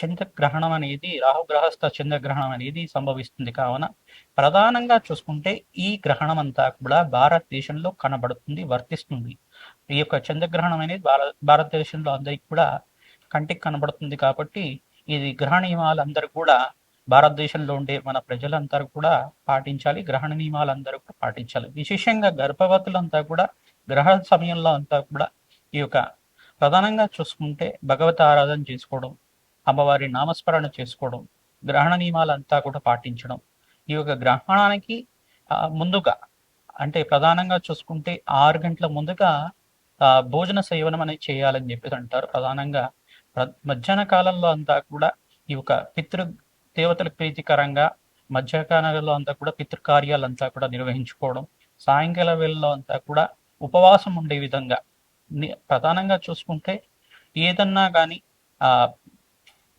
చంద్రగ్రహణం అనేది రాహు గ్రహస్థ చంద్రగ్రహణం అనేది సంభవిస్తుంది. కావున ప్రధానంగా చూసుకుంటే ఈ గ్రహణం అంతా కూడా భారతదేశంలో కనబడుతుంది వర్తిస్తుంది. ఈ యొక్క చంద్రగ్రహణం అనేది భారత భారతదేశంలో అందరికి కూడా కంటికి కనబడుతుంది కాబట్టి ఇది గ్రహణ నియమాలు అందరూ కూడా భారతదేశంలో ఉండే మన ప్రజలందరూ కూడా పాటించాలి గ్రహణ నియమాలు అందరూ కూడా పాటించాలి. విశేషంగా గర్భవతులంతా కూడా గ్రహణ సమయంలో అంతా కూడా ఈ యొక్క ప్రధానంగా చూసుకుంటే భగవత ఆరాధన చేసుకోవడం అమ్మవారి నామస్మరణ చేసుకోవడం గ్రహణ నియమాలంతా కూడా పాటించడం. ఈ యొక్క గ్రహణానికి ముందుగా అంటే ప్రధానంగా చూసుకుంటే ఆరు గంటల ముందుగా ఆ, భోజన సేవనం అనేది చేయాలని చెప్పేసి అంటారు. ప్రధానంగా మధ్యాహ్న కాలంలో అంతా కూడా ఈ యొక్క పితృ దేవతలకు ప్రీతికరంగా మధ్యాహ్నంలో అంతా కూడా పితృకార్యాలంతా కూడా నిర్వహించుకోవడం సాయంకాల వేళలో అంతా కూడా ఉపవాసం ఉండే విధంగా ప్రధానంగా చూసుకుంటే ఏదన్నా కానీ ఆ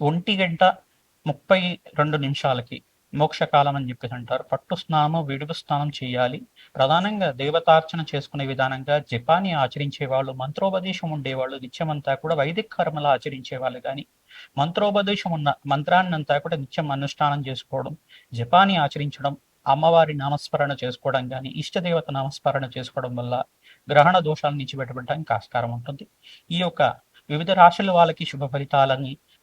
ఒంటి గంట ముప్పై రెండు నిమిషాలకి మోక్షకాలం అని చెప్పేసి అంటారు. పట్టు స్నానము విడుగు స్నానం చేయాలి. ప్రధానంగా దేవతార్చన చేసుకునే విధానంగా జపాన్ని ఆచరించే వాళ్ళు మంత్రోపదేశం ఉండేవాళ్ళు నిత్యమంతా కూడా వైదిక కర్మలు ఆచరించే వాళ్ళు కానీ మంత్రోపదేశం ఉన్న మంత్రాన్ని అంతా కూడా నిత్యం అనుష్ఠానం చేసుకోవడం జపాన్ని ఆచరించడం అమ్మవారి నామస్మరణ చేసుకోవడం కానీ ఇష్టదేవత నామస్మరణ చేసుకోవడం వల్ల గ్రహణ దోషాలను నుంచి ఆస్కారం ఉంటుంది. ఈ యొక్క వివిధ రాశుల వాళ్ళకి శుభ ఫలితాలని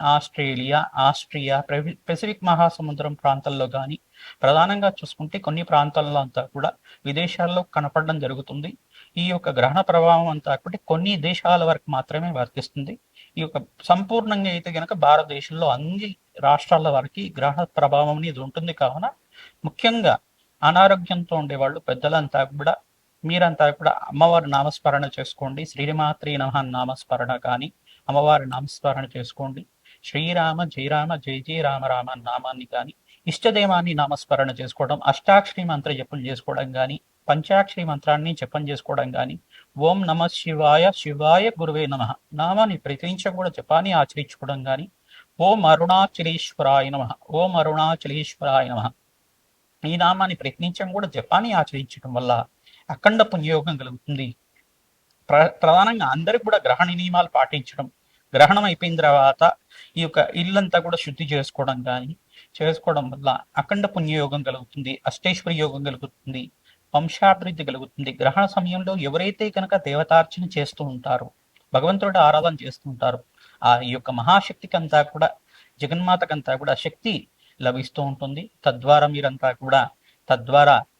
ఆస్ట్రేలియా ఆస్ట్రియా పెవి- పెసిఫిక్ మహాసముద్రం ప్రాంతాల్లో కానీ ప్రధానంగా చూసుకుంటే కొన్ని ప్రాంతాల్లో అంతా కూడా విదేశాల్లో కనపడడం జరుగుతుంది. ఈ యొక్క గ్రహణ ప్రభావం అంతా కూడా కొన్ని దేశాల వరకు మాత్రమే వర్తిస్తుంది. ఈ యొక్క సంపూర్ణంగా అయితే గనక భారతదేశంలో అన్ని రాష్ట్రాల వరకు గ్రహణ ప్రభావం అనేది ఉంటుంది కావున ముఖ్యంగా అనారోగ్యంతో ఉండేవాళ్ళు పెద్దలంతా కూడా మీరంతా కూడా అమ్మవారి నామస్మరణ చేసుకోండి. శ్రీమాత్రి నమ నామస్మరణ కానీ అమ్మవారి నామస్మరణ చేసుకోండి. శ్రీరామ జయరామ జయ జయ రామ రామ నామాన్ని కానీ ఇష్టదేవాన్ని నామస్మరణ చేసుకోవడం అష్టాక్షరి మంత్ర జపం చేసుకోవడం కానీ పంచాక్షరి మంత్రాన్ని జపం చేసుకోవడం కానీ ఓం నమ శివాయ శివాయ గురువే నమ నామాన్ని ప్రతించ కూడా జపాన్ని ఆచరించుకోవడం కానీ ఓం అరుణాచలేశ్వరాయ నమ ఓం అరుణాచలేశ్వరాయ నమ. ఈ నామాన్ని ప్రయత్నించడం కూడా జపాన్ని ఆచరించడం వల్ల అఖండ పుణ్యయోగం కలుగుతుంది. ప్ర ప్రధానంగా అందరికి కూడా గ్రహణ నియమాలు పాటించడం గ్రహణం అయిపోయిన తర్వాత ఈ యొక్క ఇల్లంతా కూడా శుద్ధి చేసుకోవడం కానీ చేసుకోవడం వల్ల అఖండ పుణ్యయోగం కలుగుతుంది అష్టేశ్వరి యోగం కలుగుతుంది వంశాభివృద్ధి కలుగుతుంది. గ్రహణ సమయంలో ఎవరైతే కనుక దేవతార్చన చేస్తూ ఉంటారో భగవంతుడు ఆరాధన చేస్తూ ఉంటారో ఆ ఈ యొక్క మహాశక్తికి అంతా కూడా జగన్మాతకంతా కూడా శక్తి లభిస్తూ ఉంటుంది. తద్వారా మీరంతా కూడా తద్వారా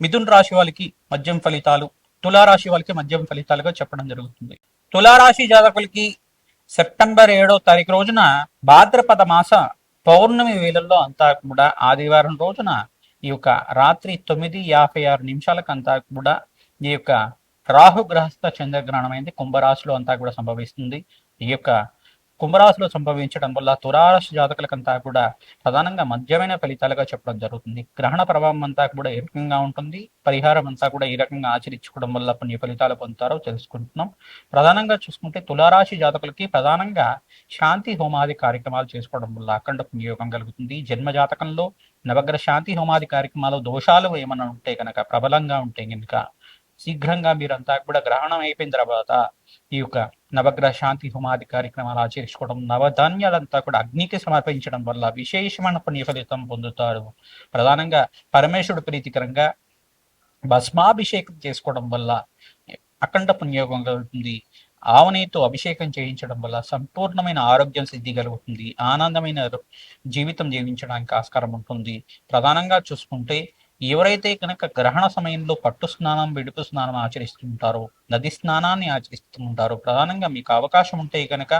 మిథున్ రాశి వాళ్ళకి మద్యం ఫలితాలు తులారాశి వాళ్ళకి మద్యం ఫలితాలుగా చెప్పడం జరుగుతుంది. తులారాశి జాతకులకి సెప్టెంబర్ ఏడో తారీఖు రోజున భాద్రపద మాస పౌర్ణమి వేళల్లో అంతా కూడా ఆదివారం రోజున ఈ యొక్క రాత్రి తొమ్మిది యాభై ఆరు నిమిషాలకు అంతా కూడా ఈ యొక్క రాహుగ్రహస్థ చంద్రగ్రహణం అనేది కుంభరాశిలో అంతా కూడా సంభవిస్తుంది. ఈ యొక్క కుంభరాశిలో సంభవించడం వల్ల తులారాశి జాతకులకంతా కూడా ప్రధానంగా మధ్యమైన ఫలితాలుగా చెప్పడం జరుగుతుంది. గ్రహణ ప్రభావం అంతా కూడా ఏ రకంగా ఉంటుంది? పరిహారం అంతా కూడా ఈ రకంగా ఆచరించుకోవడం వల్ల పుణ్య ఫలితాలు పొందుతారో తెలుసుకుంటున్నాం. ప్రధానంగా చూసుకుంటే తులారాశి జాతకులకి ప్రధానంగా శాంతి హోమాది కార్యక్రమాలు చేసుకోవడం వల్ల అఖండ పుణ్యయోగం కలుగుతుంది. జన్మ జాతకంలో నవగ్రహ శాంతి హోమాది కార్యక్రమాలు దోషాలు ఏమైనా ఉంటే కనుక ప్రబలంగా ఉంటే కనుక శీఘ్రంగా మీరంతా కూడా గ్రహణం అయిపోయిన తర్వాత ఈ యొక్క నవగ్రహ శాంతి హోమాది కార్యక్రమాలు ఆచరించుకోవడం నవధాన్యాలంతా కూడా అగ్నికి సమర్పించడం వల్ల విశేషమైన పుణ్య ఫలితం పొందుతారు. ప్రధానంగా పరమేశ్వరుడు ప్రీతికరంగా భస్మాభిషేకం చేసుకోవడం వల్ల అఖండ పుణ్యోగం కలుగుతుంది. ఆవనేతో అభిషేకం చేయించడం వల్ల సంపూర్ణమైన ఆరోగ్యం సిద్ధి కలుగుతుంది. ఆనందమైన జీవితం జీవించడానికి ఆస్కారం ఉంటుంది. ప్రధానంగా చూసుకుంటే ఎవరైతే కనుక గ్రహణ సమయంలో పట్టు స్నానం విడుపు స్నానం ఆచరిస్తుంటారో నది స్నానాన్ని ఆచరిస్తుంటారో ప్రధానంగా మీకు అవకాశం ఉంటే కనుక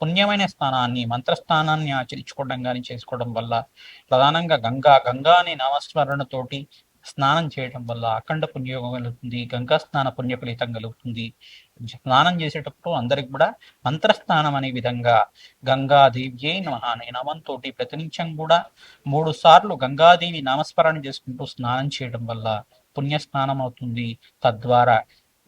పుణ్యమైన స్నానాన్ని మంత్రస్నానాన్ని ఆచరించుకోవడం కానీ చేసుకోవడం వల్ల ప్రధానంగా గంగా గంగా అనే నామస్మరణతోటి స్నానం చేయడం వల్ల అఖండ పుణ్యోగం కలుగుతుంది గంగా స్నాన పుణ్య ఫలితం కలుగుతుంది. స్నానం చేసేటప్పుడు అందరికి కూడా మంత్ర స్నానం అనే విధంగా గంగాదేవ్యే నమః అనే నామంతో ప్రతినిత్యం కూడా మూడు సార్లు గంగాదేవి నామస్మరణ చేసుకుంటూ స్నానం చేయడం వల్ల పుణ్య స్నానం అవుతుంది. తద్వారా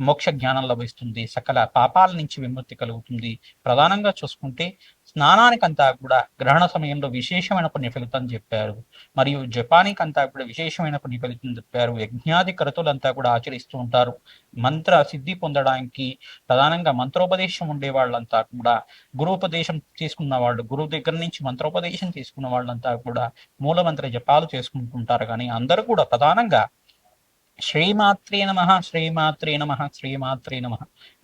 మోక్ష జ్ఞానం లభిస్తుంది. సకల పాపాల నుంచి విముక్తి కలుగుతుంది. ప్రధానంగా చూసుకుంటే స్నానానికంతా కూడా గ్రహణ సమయంలో విశేషమైన కొన్ని ఫలితం చెప్పారు. మరియు జపానికంతా కూడా విశేషమైన కొన్ని ఫలితం చెప్పారు. యజ్ఞాది క్రతులంతా కూడా ఆచరిస్తూ ఉంటారు. మంత్ర సిద్ధి పొందడానికి ప్రధానంగా మంత్రోపదేశం ఉండే వాళ్ళంతా కూడా గురుపదేశం తీసుకున్న వాళ్ళు గురువు దగ్గర నుంచి మంత్రోపదేశం తీసుకున్న వాళ్ళంతా కూడా మూలమంత్ర జపాలు చేసుకుంటుంటారు. కానీ అందరూ కూడా ప్రధానంగా శ్రీమాత్రే నమ శ్రీమాత్రే నమ శ్రీమాత్రే నమ.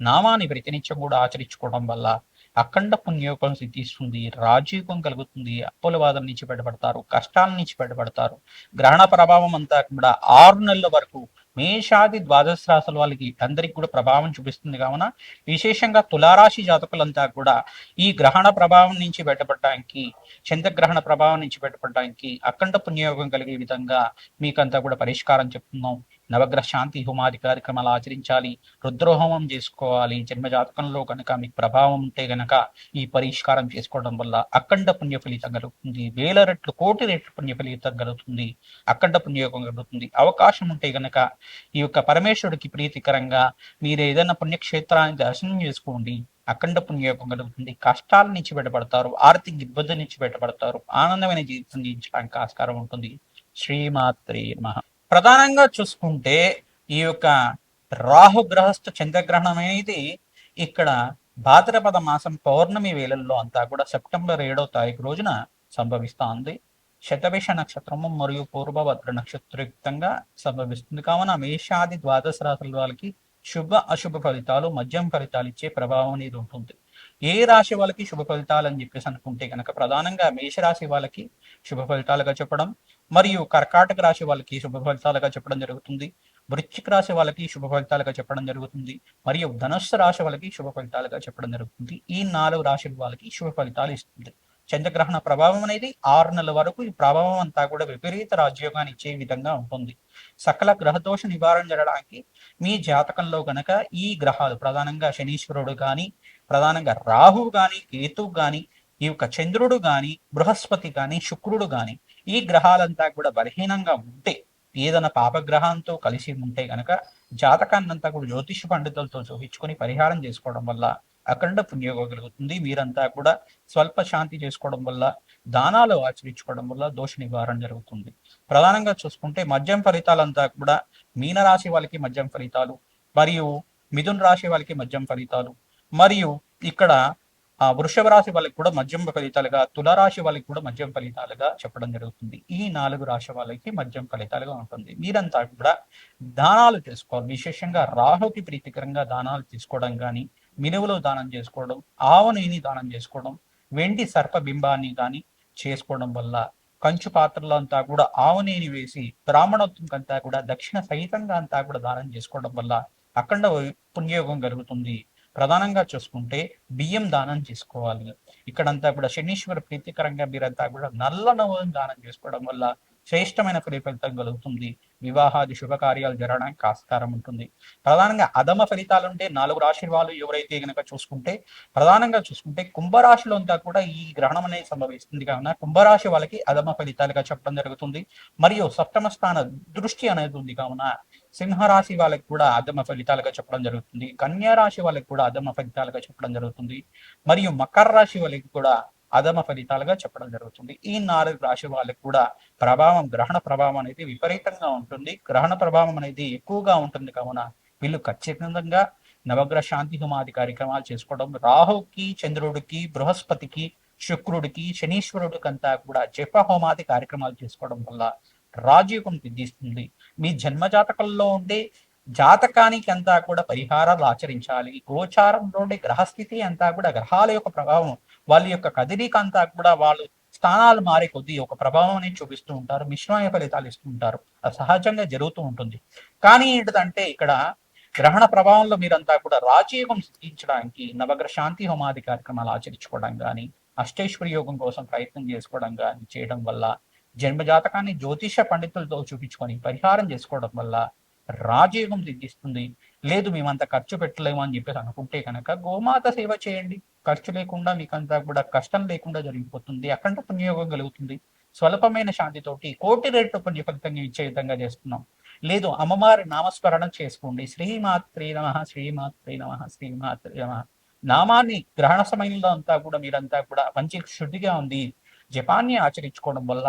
నామాన్ని ప్రతినిత్యం కూడా ఆచరించుకోవడం వల్ల అఖండ పుణ్యోగం సిద్ధిస్తుంది రాజయోగం కలుగుతుంది అప్పుల బాధల నుంచి బయటపడతారు కష్టాల నుంచి బయటపడతారు. గ్రహణ ప్రభావం అంతా కూడా ఆరు నెలల వరకు మేషాది ద్వాదశ రాశుల వాళ్ళకి అందరికి కూడా ప్రభావం చూపిస్తుంది కావున విశేషంగా తులారాశి జాతకులంతా కూడా ఈ గ్రహణ ప్రభావం నుంచి బయటపడడానికి చంద్రగ్రహణ ప్రభావం నుంచి బయటపడడానికి అఖండ పుణ్యయోగం కలిగే విధంగా మీకంతా కూడా పరిష్కారం చెప్తున్నాం. నవగ్రహ శాంతి హోమాది కార్యక్రమాలు ఆచరించాలి రుద్రహోమం చేసుకోవాలి జన్మజాతకంలో కనుక మీకు ప్రభావం ఉంటే గనక ఈ పరిష్కారం చేసుకోవడం వల్ల అఖండ పుణ్య ఫలితం కలుగుతుంది వేల రెట్లు కోటి రెట్లు పుణ్య ఫలితం కలుగుతుంది అఖండ పుణ్యయోగం కలుగుతుంది. అవకాశం ఉంటే గనక ఈ యొక్క పరమేశ్వరుడికి ప్రీతికరంగా మీరు ఏదైనా పుణ్యక్షేత్రాన్ని దర్శనం చేసుకోండి. అఖండ పుణ్యయోగం కలుగుతుంది. కష్టాల నుంచి బయటపడతారు. ఆర్థిక ఇబ్బంది నుంచి బయటపడతారు. ఆనందమైన జీవితం జీవించడానికి ఆస్కారం ఉంటుంది. శ్రీమాత్రి మహా ప్రధానంగా చూసుకుంటే ఈ యొక్క రాహు గ్రహస్థ చంద్రగ్రహణం అనేది ఇక్కడ భాద్రపద మాసం పౌర్ణమి వేళల్లో అంతా కూడా సెప్టెంబర్ ఏడో తారీఖు రోజున సంభవిస్తోంది. శతభిష నక్షత్రము మరియు పూర్వభద్ర నక్షత్రయుక్తంగా సంభవిస్తుంది. కావున మేషాది ద్వాదశ రాశుల వాళ్ళకి శుభ అశుభ ఫలితాలు మద్యం ఫలితాలు ఇచ్చే ప్రభావం అనేది ఉంటుంది. ఏ రాశి వాళ్ళకి శుభ ఫలితాలు అని చెప్పేసి అనుకుంటే కనుక ప్రధానంగా మేషరాశి వాళ్ళకి శుభ ఫలితాలుగా చెప్పడం మరియు కర్కాటక రాశి వాళ్ళకి శుభ ఫలితాలుగా చెప్పడం జరుగుతుంది. వృశ్చిక రాశి వాళ్ళకి శుభ ఫలితాలుగా చెప్పడం జరుగుతుంది. మరియు ధనుస్సు రాశి వాళ్ళకి శుభ ఫలితాలుగా చెప్పడం జరుగుతుంది. ఈ నాలుగు రాశుల వాళ్ళకి శుభ ఫలితాలు ఇస్తుంది. చంద్రగ్రహణ ప్రభావం అనేది ఆరు నెలల వరకు ఈ ప్రభావం అంతా కూడా విపరీత రాజ్యోగాన్ని ఇచ్చే విధంగా ఉంటుంది. సకల గ్రహదోష నివారణ జరగడానికి మీ జాతకంలో గనక ఈ గ్రహాలు ప్రధానంగా శనీశ్వరుడు కానీ ప్రధానంగా రాహువు కానీ కేతువు కానీ ఈ యొక్క చంద్రుడు కానీ బృహస్పతి కానీ శుక్రుడు కానీ ఈ గ్రహాలంతా కూడా బలహీనంగా ఉంటే ఏదైనా పాపగ్రహంతో కలిసి ఉంటే గనక జాతకాన్నంతా కూడా జ్యోతిష పండితులతో చూపించుకొని పరిహారం చేసుకోవడం వల్ల అఖండ పుణ్యోగం కలుగుతుంది. మీరంతా కూడా స్వల్ప శాంతి చేసుకోవడం వల్ల దానాలు ఆచరించుకోవడం వల్ల దోష నివారణ జరుగుతుంది. ప్రధానంగా చూసుకుంటే మద్యం ఫలితాలంతా కూడా మీనరాశి వాళ్ళకి మద్యం ఫలితాలు మరియు మిథున్ రాశి వాళ్ళకి మద్యం ఫలితాలు మరియు ఇక్కడ ఆ వృషభ రాశి వాళ్ళకి కూడా మద్యం ఫలితాలుగా తులరాశి వాళ్ళకి కూడా మద్యం ఫలితాలుగా చెప్పడం జరుగుతుంది. ఈ నాలుగు రాశి వాళ్ళకి మద్యం ఫలితాలుగా ఉంటుంది. మీరంతా కూడా దానాలు చేసుకోవాలి. విశేషంగా రాహుకి ప్రీతికరంగా దానాలు తీసుకోవడం కానీ మినువులు దానం చేసుకోవడం ఆవు నెయ్యిని దానం చేసుకోవడం వెండి సర్ప బింబాన్ని కానీ చేసుకోవడం వల్ల కంచు పాత్రలో అంతా కూడా ఆవు వేసి బ్రాహ్మణోత్వం అంతా కూడా దక్షిణ సహితంగా అంతా కూడా దానం చేసుకోవడం వల్ల అఖండ పుణ్యయోగం కలుగుతుంది. ప్రధానంగా చూసుకుంటే బియ్యం దానం చేసుకోవాలి. ఇక్కడంతా కూడా శనీశ్వర ప్రీతికరంగా మీరంతా కూడా నల్ల నవం దానం చేసుకోవడం వల్ల శ్రేష్టమైన ఫలితం కలుగుతుంది. వివాహాది శుభకార్యాలు జరగడానికి ఆస్కారం ఉంటుంది. ప్రధానంగా అధమ ఫలితాలు ఉంటే నాలుగు రాశి వాళ్ళు ఎవరైతే గనక చూసుకుంటే ప్రధానంగా చూసుకుంటే కుంభరాశిలో అంతా కూడా ఈ గ్రహణం అనేది సంభవిస్తుంది కావున కుంభరాశి వాళ్ళకి అధమ ఫలితాలుగా చెప్పడం జరుగుతుంది. మరియు సప్తమ స్థాన దృష్టి అనేది ఉంది కావున సింహరాశి వాళ్ళకి కూడా అధమ ఫలితాలుగా చెప్పడం జరుగుతుంది. కన్యా రాశి వాళ్ళకి కూడా అధమ ఫలితాలుగా చెప్పడం జరుగుతుంది. మరియు మకర రాశి వాళ్ళకి కూడా అధమ ఫలితాలుగా చెప్పడం జరుగుతుంది. ఈ నాలుగు రాశి వాళ్ళకి కూడా ప్రభావం గ్రహణ ప్రభావం అనేది విపరీతంగా ఉంటుంది. గ్రహణ ప్రభావం అనేది ఎక్కువగా ఉంటుంది కావున వీళ్ళు ఖచ్చితంగా నవగ్రహ శాంతి హోమాది కార్యక్రమాలు చేసుకోవడం రాహుకి చంద్రుడికి బృహస్పతికి శుక్రుడికి శనీశ్వరుడికి అంతా కూడా జప హోమాది కార్యక్రమాలు చేసుకోవడం వల్ల రాజయోగం సిద్ధిస్తుంది. మీ జన్మ జాతకంలో ఉండే జాతకానికి అంతా కూడా పరిహారాలు ఆచరించాలి. గోచారంలోని గ్రహస్థితి అంతా కూడా గ్రహాల యొక్క ప్రభావం వాళ్ళ యొక్క కదిలిక అంతా కూడా వాళ్ళు స్థానాలు మారే కొద్దీ ఒక ప్రభావం అనేది చూపిస్తూ ఉంటారు మిశ్రమ ఫలితాలు ఇస్తూ ఉంటారు. అది సహజంగా జరుగుతూ ఉంటుంది. కానీ ఏంటంటే ఇక్కడ గ్రహణ ప్రభావంలో మీరంతా కూడా రాజయోగం సిద్ధించడానికి నవగ్రహ శాంతి హోమాది కార్యక్రమాలు ఆచరించుకోవడం కానీ అష్టేశ్వరి యోగం కోసం ప్రయత్నం చేసుకోవడం కానీ చేయడం వల్ల జన్మ జాతకాన్ని జ్యోతిష పండితులతో చూపించుకొని పరిహారం చేసుకోవడం వల్ల రాజయోగం సిద్ధిస్తుంది. లేదు మేమంత ఖర్చు పెట్టలేము అని చెప్పేసి అనుకుంటే కనుక గోమాత సేవ చేయండి. ఖర్చు లేకుండా మీకంతా కూడా కష్టం లేకుండా జరిగిపోతుంది. అఖండ పుణ్యయోగం కలుగుతుంది. స్వల్పమైన శాంతితోటి కోటి రేట్లు పుణ్య ఫలితంగా ఇచ్చే విధంగా చేస్తున్నాం. లేదు అమ్మవారి నామస్మరణం చేసుకోండి. శ్రీమాత్రి నమ శ్రీమాత్రి నమ శ్రీమాత్రి నమ. నామాన్ని గ్రహణ సమయంలో అంతా కూడా మీరంతా కూడా మంచి శుద్ధిగా ఉంది జపాన్ని ఆచరించుకోవడం వల్ల